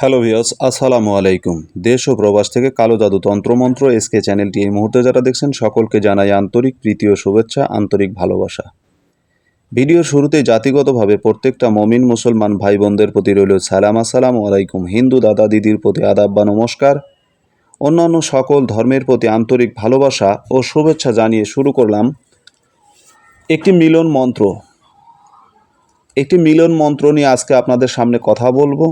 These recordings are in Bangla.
হ্যালো ভিওস আসসালামু আলাইকুম। দেশ ও প্রবাস থেকে কালো জাদু তন্ত্রমন্ত্র এসকে চ্যানেলটি এই মুহূর্তে যারা দেখছেন, সকলকে জানাই আন্তরিক প্রীতি ও শুভেচ্ছা, আন্তরিক ভালোবাসা। ভিডিওর শুরুতে জাতিগতভাবে প্রত্যেকটা মমিন মুসলমান ভাই বোনদের প্রতি রইল সালাম, আসসালামু আলাইকুম। হিন্দু দাদা দিদির প্রতি আদাব বা নমস্কার। অন্যান্য সকল ধর্মের প্রতি আন্তরিক ভালোবাসা ও শুভেচ্ছা জানিয়ে শুরু করলাম একটি মিলন মন্ত্র। একটি মিলন মন্ত্র নিয়ে আজকে আপনাদের সামনে কথা বলব।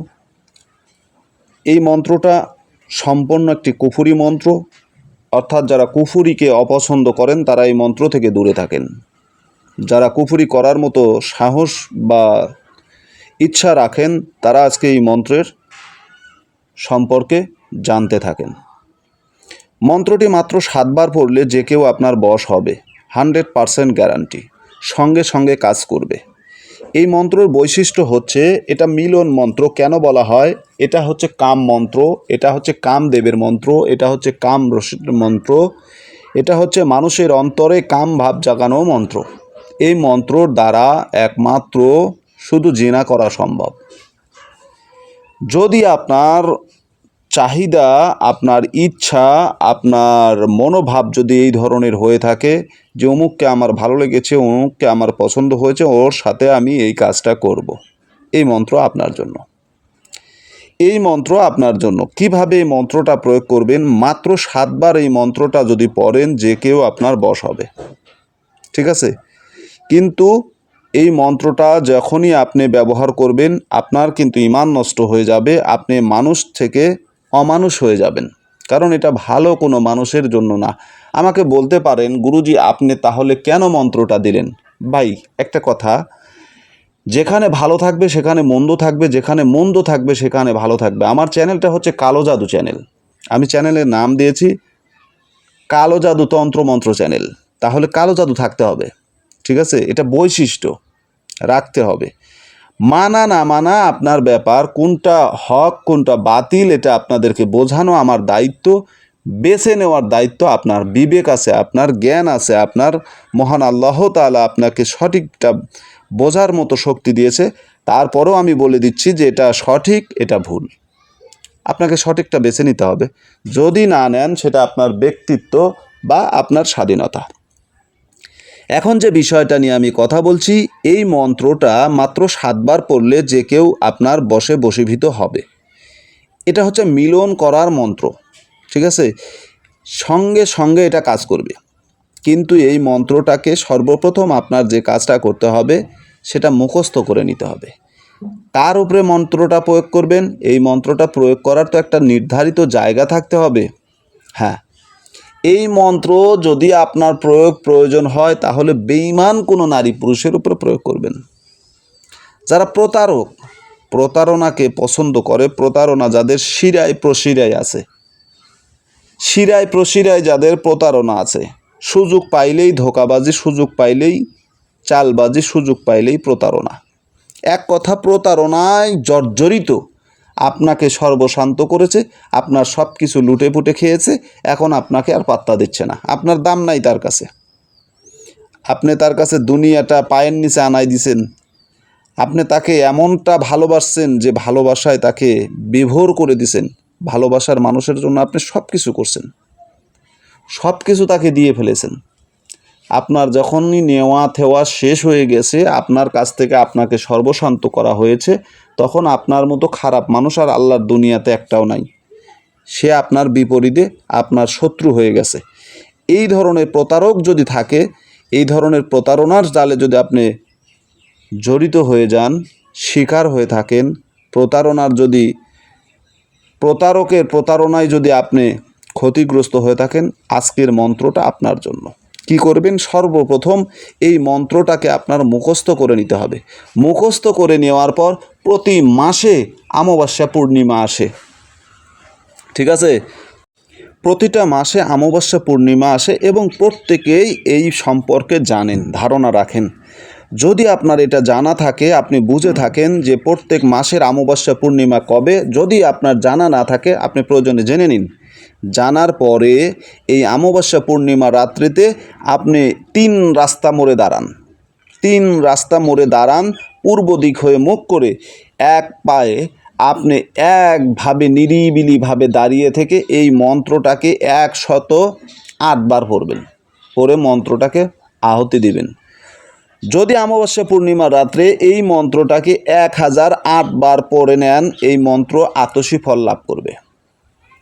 এই মন্ত্রটা সম্পূর্ণ একটি কুফুরি মন্ত্র। অর্থাৎ যারা কুফুরিকে অপছন্দ করেন, তারা এই মন্ত্র থেকে দূরে থাকেন। যারা কুফুরি করার মতো সাহস বা ইচ্ছা রাখেন, তারা আজকে এই মন্ত্রের সম্পর্কে জানতে থাকেন। মন্ত্রটি মাত্র সাতবার পড়লে যে কেউ আপনার বশ হবে। Hundred percent guarantee. সঙ্গে সঙ্গে কাজ করবে। এই মন্ত্রর বৈশিষ্ট্য হচ্ছে এটা মিলন মন্ত্র। কেন বলা হয়? এটা হচ্ছে কাম মন্ত্র, এটা হচ্ছে কামদেবের মন্ত্র, এটা হচ্ছে কাম রসির মন্ত্র, এটা হচ্ছে মানুষের অন্তরে কাম ভাব জাগানো মন্ত্র। এই মন্ত্রর দ্বারা একমাত্র শুধু জিনা করা সম্ভব। যদি আপনার চাহিদা, আপনার ইচ্ছা, আপনার মনোভাব যদি এই ধরনের হয়ে থাকে যে অমুককে আমার ভালো লেগেছে, অমুককে আমার পছন্দ হয়েছে, ওর সাথে আমি এই কাজটা করব। এই মন্ত্র আপনার জন্য। এই মন্ত্র আপনার জন্য। কীভাবে এই মন্ত্রটা প্রয়োগ করবেন? মাত্র সাতবার এই মন্ত্রটা যদি পড়েন, যে কেউ আপনার বশ হবে। ঠিক আছে? কিন্তু এই মন্ত্রটা যখনই আপনি ব্যবহার করবেন, আপনার কিন্তু ইমান নষ্ট হয়ে যাবে। আপনি মানুষ থেকে অমানুষ হয়ে যাবেন। কারণ এটা ভালো কোনো মানুষের জন্য না। আমাকে বলতে পারেন, গুরুজি, আপনি তাহলে কেন মন্ত্রটা দিলেন? ভাই, একটা কথা। যেখানে ভালো থাকবে, সেখানে মন্দ থাকবে, যেখানে মন্দ থাকবে, সেখানে ভালো থাকবে। আমার চ্যানেলটা হচ্ছে কালো জাদু চ্যানেল। আমি চ্যানেলের নাম দিয়েছি কালো জাদু তন্ত্র মন্ত্র চ্যানেল। তাহলে কালো জাদু থাকতে হবে। ঠিক আছে? এটা বৈশিষ্ট্য। রাখতে হবে। মানা না মানা আপনার ব্যাপার, কোনটা হক, কোনটা বাতিল, এটা আপনাদেরকে বোঝানো আমার দায়িত্ব, বেছে নেওয়ার দায়িত্ব আপনার বিবেক আছে, আপনার জ্ঞান আছে, আপনার মহান আল্লাহ তাআলা আপনাকে সঠিকটা বোঝার মতো শক্তি দিয়েছে। তারপরও আমি বলে দিচ্ছি যে এটা সঠিক, এটা ভুল। আপনাকে সঠিকটা বেছে নিতে হবে। যদি না নেন, সেটা আপনার ব্যক্তিত্ব বা আপনার স্বাধীনতা। এখন যে বিষয়টা নিয়ে আমি কথা বলছি, এই মন্ত্রটা মাত্র সাতবার পড়লে যে কেউ আপনার বসে বশীভূত হবে। এটা হচ্ছে মিলন করার মন্ত্র, ঠিক আছে? সঙ্গে সঙ্গে এটা কাজ করবে। কিন্তু এই মন্ত্রটাকে সর্বপ্রথম আপনার যে কাজটা করতে হবে, সেটা মুখস্থ করে নিতে হবে। তার উপরে মন্ত্রটা প্রয়োগ করবেন। এই মন্ত্রটা প্রয়োগ করার তো একটা নির্ধারিত জায়গা থাকতে হবে। হ্যাঁ এই মন্ত্র যদি আপনার প্রয়োগ প্রয়োজন হয়, তাহলে বেইমান কোনো নারী পুরুষের উপরে প্রয়োগ করবেন। যারা প্রতারক, প্রতারণাকে পছন্দ করে, প্রতারণা যাদের শিরায় প্রশিরায় আছে, শিরায় প্রশিরায় যাদের প্রতারণা আছে, সুযোগ পাইলেই ধোকাবাজি, সুযোগ পাইলেই চালবাজি, সুযোগ পাইলেই প্রতারণা। এক কথা, প্রতারণায় জর্জরিত আপনাকে সর্বশান্ত করেছে, আপনার সব কিছু লুটে পুটে খেয়েছে, এখন আপনাকে আর পাত্তা দিচ্ছে না। আপনার দাম নাই তার কাছে। আপনি তার কাছে দুনিয়াটা পায়ের নিচে আনাই দিছেন। আপনি তাকে এমনটা ভালোবাসছেন যে ভালোবাসায় তাকে বিভোর করে দিছেন। ভালোবাসার মানুষের জন্য আপনি সব কিছু করছেন। সব কিছু তাকে দিয়ে ফেলেছেন। আপনার যখনই নেওয়া থেওয়া শেষ হয়ে গেছে, আপনার কাছ থেকে আপনাকে সর্বশান্ত করা হয়েছে। তখন আপনার মতো খারাপ মানুষ আর আল্লাহর দুনিয়াতে একটাও নাই। সে আপনার বিপরীতে আপনার শত্রু হয়ে গেছে। এই ধরনের প্রতারক যদি থাকে, এই ধরনের প্রতারণার জালে যদি আপনি জড়িত হয়ে যান, শিকার হয়ে থাকেন, প্রতারণার যদি, প্রতারকের প্রতারণায় যদি আপনি ক্ষতিগ্রস্ত হয়ে থাকেন, আজকের মন্ত্রটা আপনার জন্য। কি করবেন? সর্বপ্রথম এই মন্ত্রটাকে আপনার মুখস্থ করে নিতে হবে। মুখস্থ করে নেওয়ার পর প্রতি মাসে অমাবস্যা পূর্ণিমা আসে। ঠিক আছে? প্রতিটা মাসে অমাবস্যা পূর্ণিমা আসে এবং প্রত্যেকেই এই সম্পর্কে জানেন, ধারণা রাখেন। যদি আপনার এটা জানা থাকে, আপনি বুঝে থাকেন যে প্রত্যেক মাসের অমাবস্যা পূর্ণিমা কবে, যদি আপনার জানা না থাকে, আপনি প্রয়োজনে জেনে নিন। জানার পরে এই অমাবস্যা পূর্ণিমা রাত্রিতে আপনি তিন রাস্তা মোড়ে দাঁড়ান। তিন রাস্তা মোড়ে দাঁড়ান, পূর্ব দিক হয়ে মুখ করে এক পায়ে আপনি একভাবে নিরিবিলিভাবে দাঁড়িয়ে থেকে এই মন্ত্রটাকে একশত আটবার পড়বেন। পরে মন্ত্রটাকে আহতি দিবেন। যদি অমাবস্যা পূর্ণিমা রাত্রে এই মন্ত্রটাকে এক হাজার আটবার পড়ে নেন, এই মন্ত্র আতসী ফল লাভ করবে।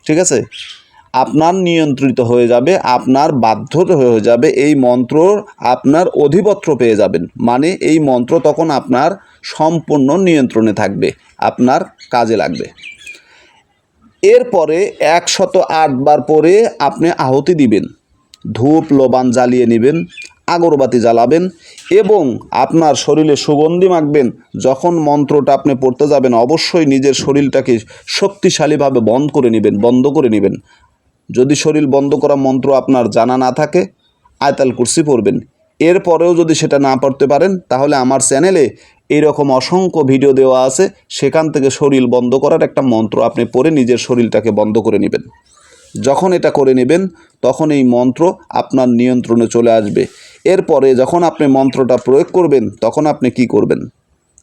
ঠিক আছে? আপনার নিয়ন্ত্রিত হয়ে যাবে, আপনার বাধ্য হয়ে যাবে, এই মন্ত্র আপনার অধিপত্র পেয়ে যাবেন। মানে এই মন্ত্র তখন আপনার সম্পূর্ণ নিয়ন্ত্রণে থাকবে, আপনার কাজে লাগবে। এরপরে একশত আটবার পরে আপনি আহুতি দিবেন, ধূপ, লবান জ্বালিয়ে নেবেন, আগরবাতি জ্বালাবেন এবং আপনার শরীরে সুগন্ধি মাখবেন। যখন মন্ত্রটা আপনি পড়তে যাবেন, অবশ্যই নিজের শরীরটাকে শক্তিশালীভাবে বন্ধ করে নেবেন, বন্ধ করে নেবেন। যদি শরীর বন্ধ করা মন্ত্র আপনার জানা না থাকে, আয়তাল কুরসি পড়বেন। এরপরেও যদি সেটা না পড়তে পারেন, তাহলে আমার চ্যানেলে এইরকম অসংখ্য ভিডিও দেওয়া আছে, সেখান থেকে শরীর বন্ধ করার একটা মন্ত্র আপনি পড়ে নিজের শরীরটাকে বন্ধ করে নেবেন। যখন এটা করে নেবেন, তখন এই মন্ত্র আপনার নিয়ন্ত্রণে চলে আসবে। এরপরে যখন আপনি মন্ত্রটা প্রয়োগ করবেন, তখন আপনি কি করবেন?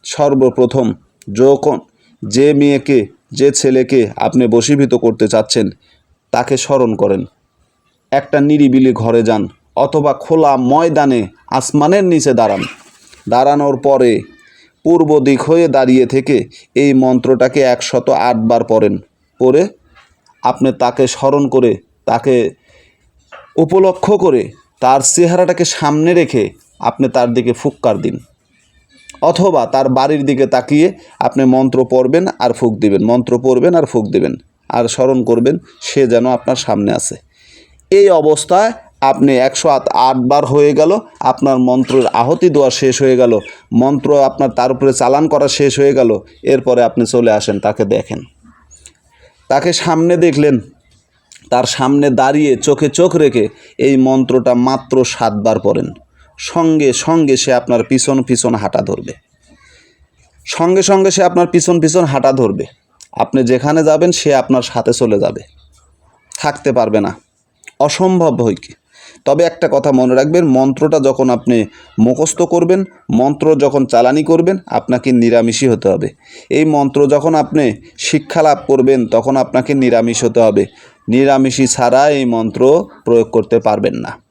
সর্বপ্রথম যখন যে মেয়েকে, যে ছেলেকে আপনি বশীভূত করতে চাচ্ছেন স্মরণ করেন। একটা নিরিবিলি ঘরে যান, অথবা খোলা ময়দানে আসমানের নিচে দাঁড়ান। দাঁড়ানোর পরে পূর্ব দিক হয়ে দাঁড়িয়ে থেকে এই মন্ত্রটাকে একশত আটবার পড়েন। পড়ে আপনি তাকে স্মরণ করে, তাকে উপলক্ষ করে তার চেহারাটাকে সামনে রেখে আপনি তার দিকে ফুক্কার দিন। অথবা তার বাড়ির দিকে তাকিয়ে আপনি মন্ত্র পড়বেন আর ফুক দিবেন, মন্ত্র পড়বেন আর ফুক দিবেন। আর স্মরণ করবেন, সে যেন আপনার সামনে আছে। এই অবস্থায় আপনি একশো আট আটবার হয়ে গেল, আপনার মন্ত্রের আহতি দেওয়া শেষ হয়ে গেল, মন্ত্র আপনার তার উপরে চালান করা শেষ হয়ে গেল, এরপরে আপনি চলে আসেন, তাকে দেখেন। তাকে সামনে দেখলেন, তার সামনে দাঁড়িয়ে চোখে চোখ রেখে এই মন্ত্রটা মাত্র সাতবার পড়েন। সঙ্গে সঙ্গে সে আপনার পিছন পিছন হাঁটা ধরবে। সঙ্গে সঙ্গে সে আপনার পিছন পিছন হাঁটা ধরবে। আপনি যেখানে যাবেন, সে আপনার সাথে চলে যাবে। থাকতে পারবে না। অসম্ভব হয় কি? তবে একটা কথা মনে রাখবেন, মন্ত্রটা যখন আপনি মুখস্থ করবেন, মন্ত্র যখন চালানি করবেন, আপনাকে নিরামিষই হতে হবে। এই মন্ত্র যখন আপনি শিক্ষা লাভ করবেন, তখন আপনাকে নিরামিষ হতে হবে। নিরামিষই ছাড়া এই মন্ত্র প্রয়োগ করতে পারবেন না।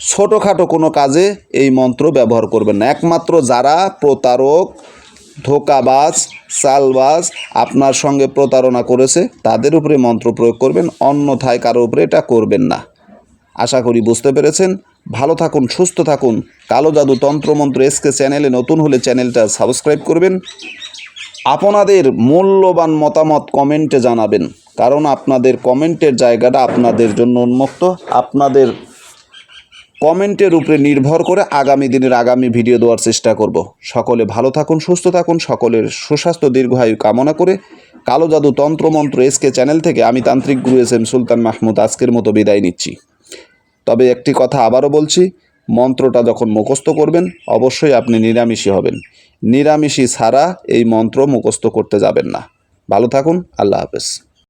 ছোটোখাটো কোনো কাজে এই মন্ত্র ব্যবহার করবেন না। একমাত্র যারা প্রতারক ধোকাবাজ সালবাজ আপনার সঙ্গে প্রতারণা করেছে, তাদের উপরে মন্ত্র প্রয়োগ করবেন, অন্যথায় কারও উপরে এটা করবেন না। আশা করি বুঝতে পেরেছেন। ভালো থাকুন, সুস্থ থাকুন। কালো জাদু তন্ত্রমন্ত্র এসকে চ্যানেলে নতুন হলে চ্যানেলটা সাবস্ক্রাইব করবেন। আপনাদের মূল্যবান মতামত কমেন্টে জানাবেন, কারণ আপনাদের কমেন্টের জায়গাটা আপনাদের জন্য উন্মুক্ত। আপনাদের কমেন্টের উপরে নির্ভর করে আগামী দিনের আগামী ভিডিও দেওয়ার চেষ্টা করব। সকলে ভালো থাকুন, সুস্থ থাকুন, সকলের সুস্বাস্থ্য, দীর্ঘায়ু কামনা করে কালো জাদু তন্ত্রমন্ত্র এসকে চ্যানেল থেকে আমি তান্ত্রিক গুরু এস এম সুলতান মাহমুদ আজকের মতো বিদায় নিচ্ছি। তবে একটি কথা আবারও বলছি, মন্ত্রটা যখন মুখস্থ করবেন, অবশ্যই আপনি নিরামিষই হবেন। নিরামিষই ছাড়া এই মন্ত্র মুখস্থ করতে যাবেন না। ভালো থাকুন, আল্লাহ হাফেজ।